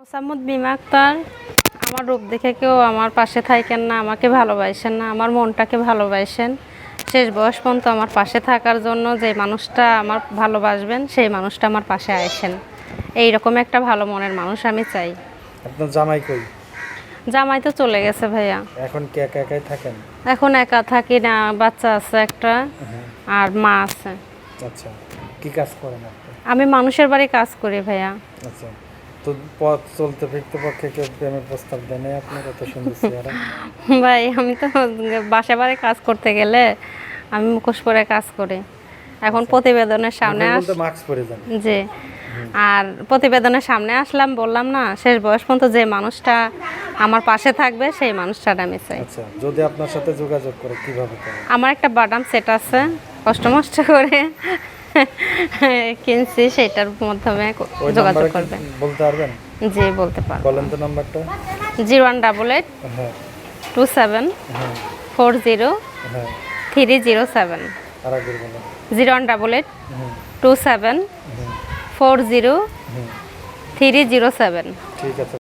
মোসাম্মদ বিমা আক্তার আমার রূপ দেখে কেউ আমার পাশে থাকেন না আমাকে ভালোবাসেন না আমার মনটাকে ভালোবাসেন। শেষ বয়স পর্যন্ত আমার পাশে থাকার জন্য যে মানুষটা আমার ভালোবাসবেন সেই মানুষটা আমার পাশে আসেন এই রকম একটা ভালো মনের মানুষ আমি চাই। আপনার জামাই কই? জামাই তো চলে গেছে ভাইয়া। এখন কি একা একাই থাকেন? এখন একা থাকি না বাচ্চা আছে একটা আর মা আছে। আচ্ছা কি কাজ করেন আপনি? আমি মানুষের বাড়ি কাজ করি ভাইয়া। আচ্ছা। তো পথ চলতে ফিরতে পক্ষে কেউ প্রেমের প্রস্তাব দেয় নাই? আপনার এত সুন্দর চেহারা ভাই আমি তো বাসা বাড়ি কাজ করতে গেলে আমি মুখোশ পরে কাজ করি। এখন প্রতিবেদনের সামনে মাস্ক পরে যান। যে আর প্রতিবেদনের সামনে আসলাম বললাম না শেষ বয়স পর্যন্ত যে মানুষটা আমার পাশে থাকবে সেই মানুষটার আমি চাই। আচ্ছা যদি আপনার সাথে যোগাযোগ করে কীভাবে আমার একটা বাদাম সেট আছে কষ্ট মষ্ট করে। কিনছি সেটার মাধ্যমে যোগাযোগ নাম্বারে করবে। বলতে পারবেন? জি বলতে পারব। বলেন তো নাম্বারটা। জিরো ওয়ান ডাবল এইট হ্যাঁ। টু সেভেন হ্যাঁ। ফোর জিরো হ্যাঁ। Three zero seven. Zero one double eight two seven four zero three zero seven. ঠিক আছে।